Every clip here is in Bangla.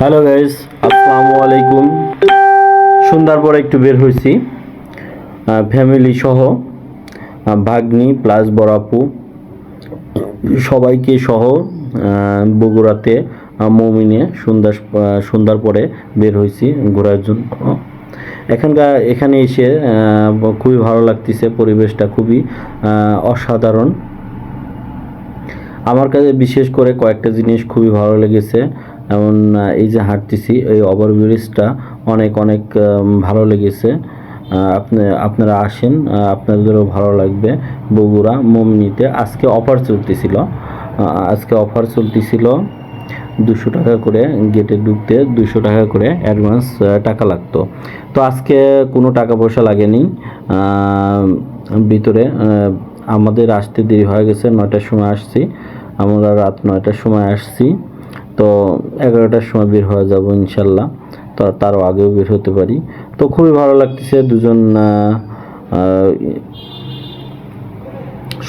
হ্যালো গাইজ আসসালামু আলাইকুম সন্ধ্যার পরে একটু বের হয়েছি ফ্যামিলি সহ ভাগ্নি প্লাস বড়াপু সবাইকে সহ বগুড়াতে মমিনে সন্ধ্যা সন্ধ্যার পরে বের হয়েছি ঘোরার জন্য। এখানকার, এখানে এসে খুবই ভালো লাগতেছে, পরিবেশটা খুবই অসাধারণ। আমার কাছে বিশেষ করে কয়েকটা জিনিস খুবই ভালো লেগেছে। আহ, এই যে হাঁটতেছি এই ওভারব্রিজটা অনেক অনেক ভালো লেগেছে। আপনি আপনারা আসেন আপনাদেরও ভালো লাগবে। বগুড়া মমনিতে আজকে অফার চলতেছিল। আজকে অফার চলতেছিল দুশো টাকা করে গেটে ঢুকতে দুশো টাকা করে অ্যাডভান্স টাকা লাগতো। তো আজকে কোনো টাকা পয়সা লাগেনি। ভিতরে আমাদের আসতে দেরি হয়ে গেছে নয়টার সময় আসছি। আমরা রাত নয়টার সময় আসছি। তো এগারোটার সময় বের হয়ে যাব ইনশাল্লাহ। তো তারও আগেও বের হতে পারি। তো খুবই ভালো লাগতেছে দুজন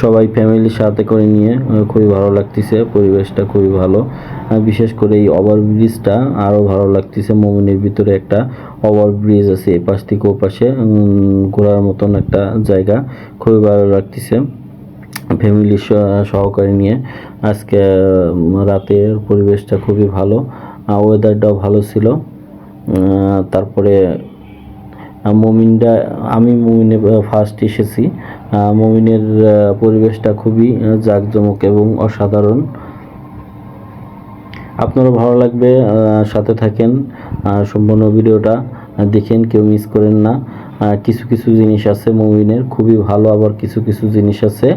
সবাই ফ্যামিলির সাথে করে নিয়ে খুবই ভালো লাগতেছে পরিবেশটা খুবই ভালো। বিশেষ করে এই ওভার ব্রিজটা আরও ভালো লাগতেছে মোমিনের ভিতরে একটা ওভার ব্রিজ আছে এ পাশ থেকে ও পাশে উম, ঘোরার মতন একটা জায়গা। খুবই ভালো লাগতেছে। ফ্যামিলি সহকারে নিয়ে আজকে রাতের পরিবেশটা খুবই ভালো ওয়েদারটাও ভালো ছিল। তারপরে মমিনটা আমি মমিনে ফার্স্ট এসেছি। মমিনের পরিবেশটা খুবই জাঁকজমক এবং অসাধারণ। আপনারও ভালো লাগবে সাথে থাকেন। সম্পূর্ণ ভিডিওটা দেখেন, কেউ মিস করেন না। কিছু কিছু জিনিস আছে মুভিনের খুবই ভালো, আবার কিছু কিছু জিনিস আছে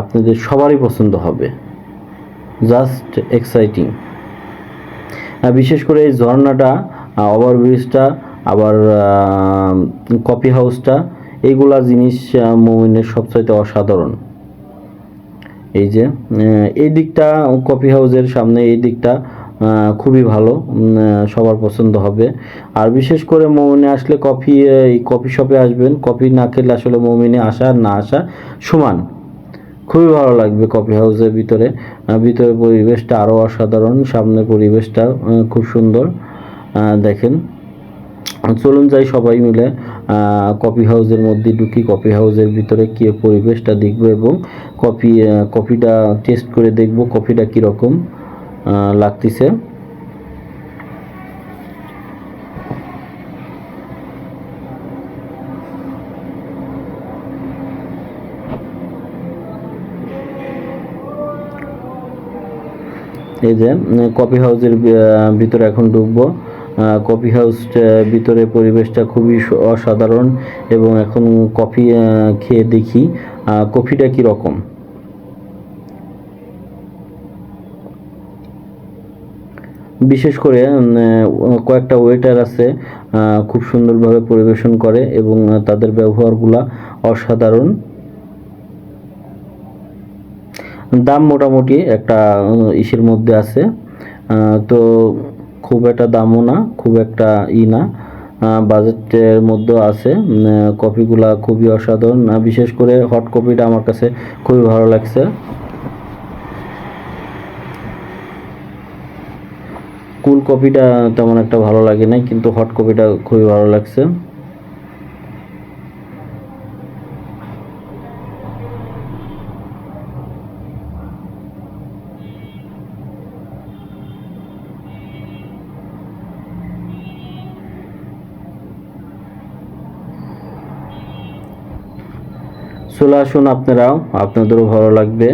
আপনাদের সবারই পছন্দ হবে। জাস্ট এক্সাইটিং বিশেষ করে এই ঝর্ণাটা ওভারব্রিজটা আবার কফি হাউসটা এইগুলা জিনিস মুমিনের সবচাইতে অসাধারণ। এই যে এই দিকটা কফি হাউসের সামনে এই দিকটা খুবই ভালো সবার পছন্দ হবে। আর বিশেষ করে মৌমিনে আসলে কফি এই কফি শপে আসবেন। কফি না খেলে আসলে মৌমিনে আসা আর না আসা সমান। খুবই ভালো লাগবে কফি হাউসের ভিতরে। ভিতরে পরিবেশটা আরও অসাধারণ সামনে পরিবেশটা খুব সুন্দর। দেখেন। চলুন যাই সবাই মিলে কফি হাউসের মধ্যে ঢুকি, কফি হাউসের ভিতরে কি পরিবেশটা দেখব এবং কফি কফিটা টেস্ট করে দেখব কফিটা কীরকম। লাগতেছে। এই যে কফি হাউসের ভিতরে এখন ঢুকবো। কফি হাউস ভিতরে পরিবেশটা খুবই অসাধারণ এবং এখন কফি খেয়ে দেখি। কফিটা কি রকম বিশেষ করে কয়েকটা ওয়েটার আছে খুব সুন্দরভাবে পরিবেশন করে এবং তাদের ব্যবহারগুলা অসাধারণ। দাম মোটামুটি একটা ইসের মধ্যে আছে। তো খুব একটা দামও না, খুব একটা ই না। বাজেটের মধ্যে আছে কপিগুলা খুবই অসাধারণ। বিশেষ করে হট কপিটা আমার কাছে খুবই ভালো লাগছে। কুল কফিটা তেমন একটা ভালো লাগে নাই, কিন্তু হট কফিটা খুবই ভালো লাগছে। চলে আসুন আপনারাও, আপনাদেরও ভালো লাগবে।